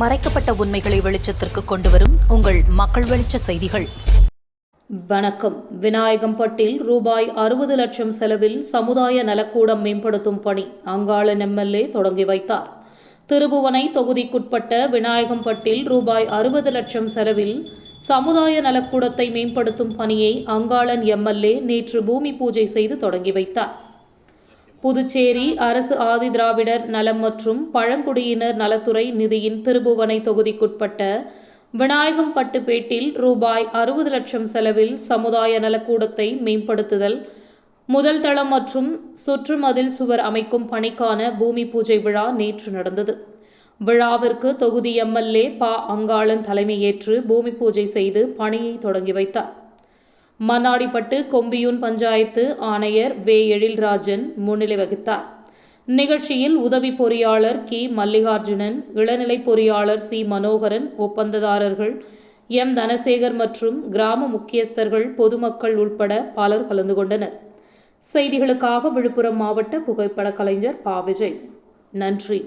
மறைக்கப்பட்ட உண்மைகளை வெளிச்சத்திற்கு கொண்டுவரும் உங்கள் மக்கள் வெளிச்ச செய்திகள். வணக்கம். விநாயகம்பட்டில் ரூபாய் அறுபது லட்சம் செலவில் சமுதாய நலக்கூடம் மேம்படுத்தும் பணி அங்காளன் எம்எல்ஏ தொடங்கி வைத்தார். திருபுவனை தொகுதிக்குட்பட்ட விநாயகம்பட்டில் ரூபாய் அறுபது லட்சம் செலவில் சமுதாய நலக்கூடத்தை மேம்படுத்தும் பணியை அங்காளன் எம்எல்ஏ நேற்று பூமி பூஜை செய்து தொடங்கி வைத்தார். புதுச்சேரி அரசு ஆதி திராவிடர் நலம் மற்றும் பழங்குடியினர் நலத்துறை நிதியின் திருபுவனை தொகுதிக்குட்பட்ட விநாயகம்பட்டுப்பேட்டில் ரூபாய் அறுபது லட்சம் செலவில் சமுதாய நலக்கூடத்தை மேம்படுத்துதல் முதல் தளம் மற்றும் சுற்றுமதில் சுவர் அமைக்கும் பணிக்கான பூமி பூஜை விழா நேற்று நடந்தது. விழாவிற்கு தொகுதி எம்எல்ஏ ப அங்காளன் தலைமையேற்று பூமி பூஜை செய்து பணியை தொடங்கி வைத்தார். மண்ணாடிப்பட்டு கொம்பியூன் பஞ்சாயத்து ஆணையர் வே. எழில்ராஜன் முன்னிலை வகித்தார். நிகழ்ச்சியில் உதவி பொறியாளர் கி. மல்லிகார்ஜுனன் இளநிலை பொறியாளர் சி. மனோகரன் ஒப்பந்ததாரர்கள் எம். தனசேகர் மற்றும் கிராம முக்கியஸ்தர்கள் பொதுமக்கள் உட்பட பலர் கலந்து கொண்டனர். செய்திகளுக்காக விழுப்புரம் மாவட்ட புகைப்பட கலைஞர் பா. விஜய். நன்றி.